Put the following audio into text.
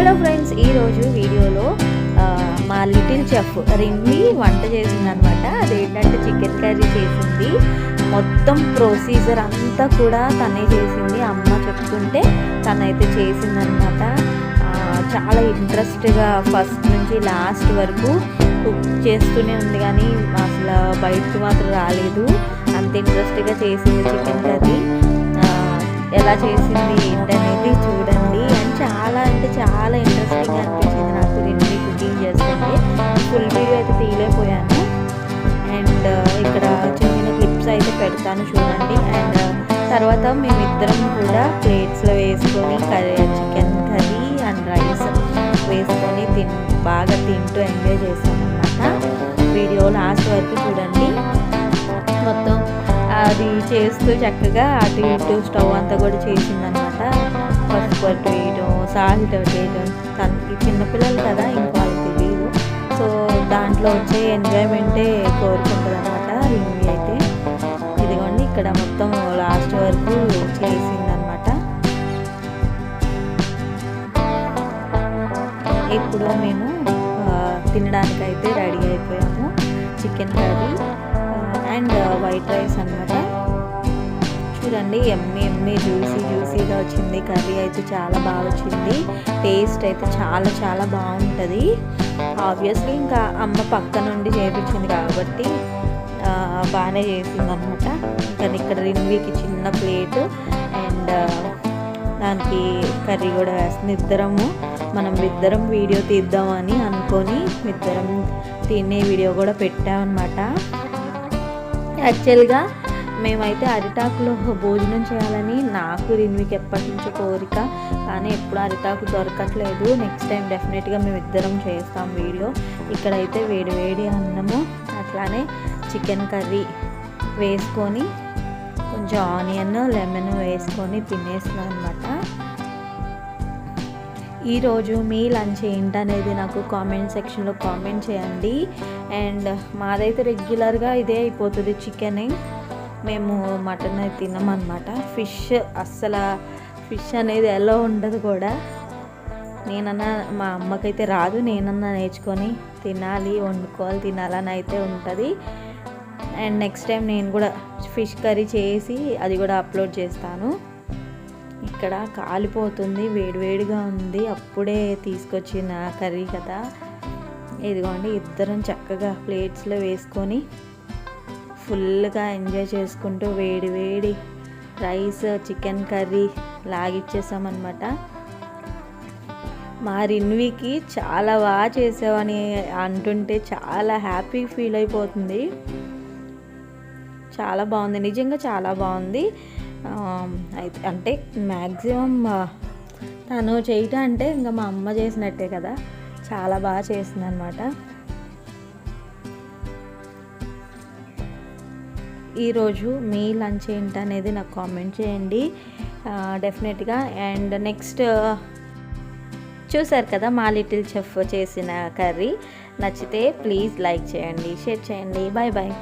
Hello friends ఈరోజు వీడియోలో మా లిటిల్ చెఫ్ రిమ్మి వంట చేసిందనమాట. అదేంటంటే చికెన్ కర్రీ చేసింది. మొత్తం ప్రొసీజర్ అంతా కూడా తనే చేసింది. అమ్మ చెప్తుంటే తనైతే చేసిందనమాట. అనమాట చాలా ఇంట్రెస్ట్గా ఫస్ట్ నుంచి లాస్ట్ వరకు కుక్ చేస్తూనే ఉంది కానీ అసలు బయటకు మాత్రం రాలేదు. అంత ఇంట్రెస్ట్గా చేసింది చికెన్ కర్రీ. ఎలా చేసింది ఏంటనేది చూడండి. చాలా అంటే చాలా ఇంట్రెస్టింగ్ అనిపించింది నాకు. రెండు కుకింగ్ చేస్తుంటే. ఫుల్ వీడియో అయితే తీయలేకపోయాను. అండ్ uh, ఇక్కడ చిన్న చిన్న క్లిప్స్ అయితే పెడతాను చూడండి. అండ్ uh, తర్వాత మేమిద్దరం కూడా ప్లేట్స్లో వేసుకొని curry chicken curry and rice వేసుకొని తిన్ బాగా తింటూ ఎంజాయ్ చేస్తాం అనమాట వీడియో లాస్ట్ వరకు చూడండి. మొత్తం అది చేస్తూ చక్కగా అటు ఇటు స్టవ్ అంతా కూడా చేసిందన్నమాట. పసుపు వేయడం సాల్ట్ వేయడం తనకి చిన్నపిల్లలు కదా ఇంకా వాళ్ళకి తెలియదు. సో దాంట్లో వచ్చే ఎంజాయ్మెంటే కోరుకుంటుంది అనమాట రివ్యూ అయితే. ఇదిగోండి ఇక్కడ మొత్తం లాస్ట్ వరకు చేసిందనమాట ఇప్పుడు మేము తినడానికి తినడానికైతే రెడీ అయిపోయాము. Chicken curry and white rice అనమాట చూడండి ఎమ్మి ఎమ్మి జ్యూసీ జ్యూసీగా వచ్చింది. కర్రీ అయితే చాలా బాగా వచ్చింది. టేస్ట్ అయితే చాలా చాలా బాగుంటుంది. ఆబ్వియస్లీ ఇంకా అమ్మ పక్క నుండి చేపించింది కాబట్టి బాగానే చేసింది అనమాట కానీ ఇక్కడ రిన్వీకి చిన్న ప్లేట్ అండ్ దానికి కర్రీ కూడా వేస్తుంది. ఇద్దరము మనం ఇద్దరం వీడియో తీద్దామని అనుకొని ఇద్దరం తినే వీడియో కూడా పెట్టామన్నమాట. యాక్చువల్గా మేమైతే అరిటాకులో భోజనం చేయాలని నాకు రిన్వికి ఎప్పటి నుంచో కోరిక కానీ ఎప్పుడు అరిటాకు దొరకట్లేదు. నెక్స్ట్ టైం డెఫినెట్గా మేము ఇద్దరం చేస్తాం వీడియో ఇక్కడైతే వేడి వేడి అన్నము అట్లానే చికెన్ కర్రీ వేసుకొని కొంచెం ఆనియన్ లెమన్ వేసుకొని తినేస్తున్నాం అనమాట ఈరోజు మీ లంచ్ ఏంటనేది నాకు కామెంట్ సెక్షన్లో కామెంట్ చేయండి. అండ్ మాదైతే రెగ్యులర్గా ఇదే అయిపోతుంది చికెన్. మేము మటన్ అయితే తినమన్నమాట. ఫిష్ అస్సలు ఫిష్ అనేది ఎలా ఉండదు కూడా. నేనన్నా మా అమ్మకైతే రాదు. నేనన్నా నేర్చుకొని తినాలి వండుకోవాలి తినాలని అయితే ఉంటుంది. అండ్ నెక్స్ట్ టైం నేను కూడా ఫిష్ కర్రీ చేసి అది కూడా అప్లోడ్ చేస్తాను. ఇక్కడ కాలిపోతుంది వేడివేడిగా ఉంది. అప్పుడే తీసుకొచ్చిన కర్రీ కదా. ఇదిగోండి ఇద్దరం చక్కగా ప్లేట్స్లో వేసుకొని ఫుల్గా ఎంజాయ్ చేసుకుంటూ వేడి వేడి రైస్ చికెన్ కర్రీ లాగిచ్చేసామన్నమాట. మా రిన్వికి చాలా బాగా చేసావని అంటుంటే చాలా హ్యాపీ ఫీల్ అయిపోతుంది. చాలా బాగుంది. నిజంగా చాలా బాగుంది. అయితే అంటే మ్యాక్సిమం తను చేయటం అంటే ఇంకా మా అమ్మ చేసినట్టే కదా. చాలా బాగా చేసింది ఈరోజు మీ లంచ్ ఏంటనేది నాకు కామెంట్ చేయండి. డెఫినెట్గా. అండ్ నెక్స్ట్ చూసారు కదా మా లిటిల్ చెఫ్ చేసిన కర్రీ. నచ్చితే ప్లీజ్ లైక్ చేయండి షేర్ చేయండి. Bye bye.